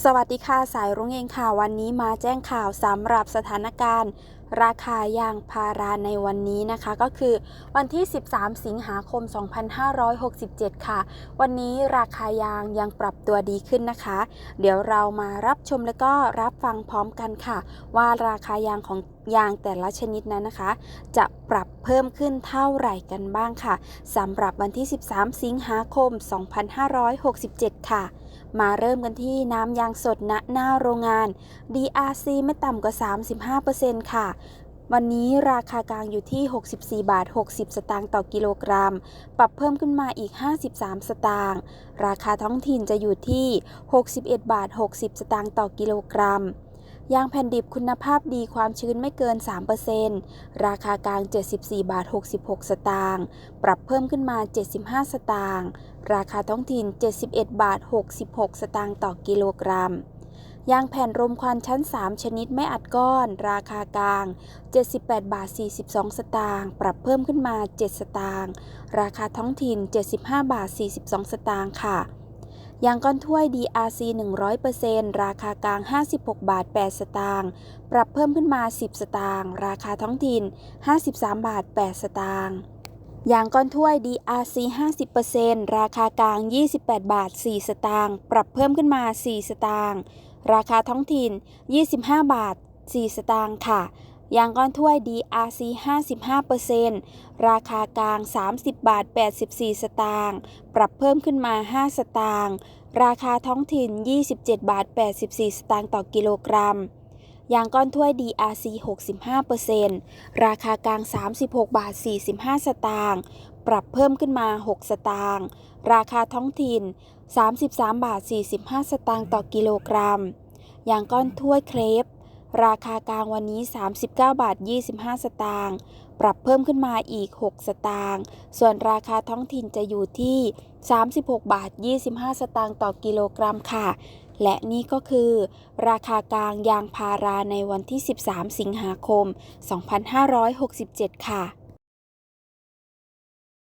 สวัสดีค่ะ สายรุ้งเองค่ะ วันนี้มาแจ้งข่าวสำหรับสถานการณ์ ราคายางพาราในวันนี้นะคะ ก็คือวันที่ 13 สิงหาคม 2567 ค่ะ วันนี้ราคายางยังปรับตัวดีขึ้นนะคะ เดี๋ยวเรามารับชมแล้วก็รับฟังพร้อมกันค่ะ ว่าราคายางของยางแต่ละชนิดนั้นนะคะ จะปรับ เพิ่มขึ้นเท่าไหร่กันบ้างค่ะสำหรับวันที่ 13 สิงหาคม 2567 ค่ะ มาเริ่มกันที่น้ำยางสดณหน้าโรงงาน DRC ไม่ต่ำกว่า 35%ค่ะวันนี้ราคากลางอยู่ที่ 64 บาท 60 สตางค์ต่อกิโลกรัม ปรับเพิ่มขึ้นมาอีก 53 สตางค์ ราคาท้องถิ่นจะอยู่ที่ 61 บาท 60 สตางค์ต่อกิโลกรัม ยางแผ่นดิบคุณภาพดีความชื้นไม่เกิน 3%ราคากลาง 74 บาท 66 สตางค์ ปรับเพิ่มขึ้นมา 75 สตางค์ ราคาท้องถิ่น 71 บาท 66 สตางค์ต่อกิโลกรัม ยางแผ่นรมควันชั้น 3 ชนิดไม่อัดก้อน ราคากลาง 78 บาท 42 สตางค์ ปรับเพิ่มขึ้นมา 7 สตางค์ ราคาท้องถิ่น 75 บาท 42 สตางค์ค่ะ อย่างก้อนถ้วย DRC 100%ราคากลาง 56 บาท 8 สตางค์ ปรับเพิ่มขึ้นมา 10 สตางค์ ราคาท้องถิ่น 53 บาท 8 สตางค์อย่างก้อนถ้วย DRC 50%ราคากลาง 28 บาท 4 สตางค์ ปรับเพิ่มขึ้นมา 4 สตางค์ ราคาท้องถิ่น 25 บาท 4 สตางค์ค่ะ ยางก้อนถ้วย DRC 55%ราคากลาง 30 บาท 84 สตางค์ ปรับเพิ่มขึ้นมา 5 สตางค์ ราคาท้องถิ่น 27 บาท 84 สตางค์ต่อกิโลกรัมยางก้อนถ้วย DRC 65%ราคากลาง 36 บาท 45 สตางค์ ปรับเพิ่มขึ้นมา 6 สตางค์ ราคาท้องถิ่น 33 บาท 45 สตางค์ต่อกิโลกรัม ยางก้อนถ้วยเครป ราคากลางวันนี้ 39 บาท 25 สตางค์ ปรับเพิ่มขึ้นมาอีก 6 สตางค์ ส่วนราคาท้องถิ่นจะอยู่ที่ 36 บาท 25 สตางค์ต่อกิโลกรัมค่ะ และนี่ก็คือ ราคากลางยางพาราในวันที่ 13 สิงหาคม 2567 ค่ะ